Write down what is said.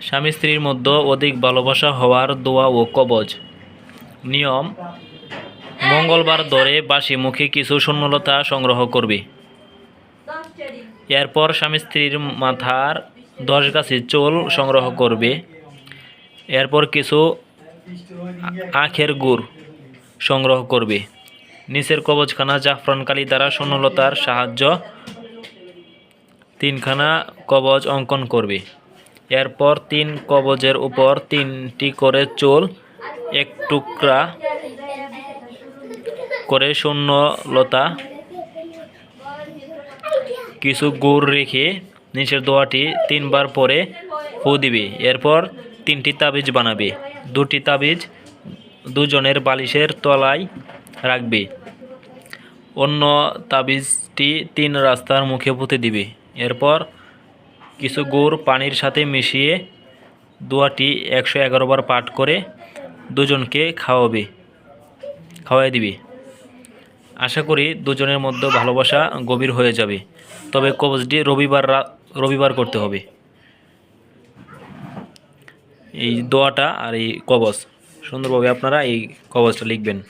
স্বামী স্ত্রীর মধ্যে অধিক ভালোবাসা হওয়ার দোয়া ও কবজ। নিয়ম, মঙ্গলবার ধরে বাসি মুখে কিছু শূন্যলতা সংগ্রহ করবে। এরপর স্বামী স্ত্রীর মাথার দশ গাছি চুল সংগ্রহ করবে। এরপর কিছু আখের গুড় সংগ্রহ করবে। নিচের কবজখানা জাফরান কালি দ্বারা শূন্যলতার সাহায্য তিনখানা কবজ অঙ্কন করবে। এরপর তিন কবজের উপর তিনটি করে চুল, এক টুকরা করে শূন্য লতা কিছু গুড় রেখে নিচের দোয়াটি তিনবার পরে ফু দিবে। এরপর তিনটি তাবিজ বানাবে। দুটি তাবিজ দুজনের বালিশের তলায় রাখবে। অন্য তাবিজটি তিন রাস্তার মুখে পুঁতে দিবে। এরপর কিছু গুড় পানির সাথে মিশিয়ে দোয়াটি একশো এগারো বার পাঠ করে দুজনকে খাওয়াবে, খাওয়াই দিবে। আশা করি দুজনের মধ্যে ভালোবাসা গভীর হয়ে যাবে। তবে কবজটি রবিবার রবিবার করতে হবে। এই দোয়াটা আর এই কবজ। সুন্দরভাবে আপনারা এই কবজটা লিখবেন।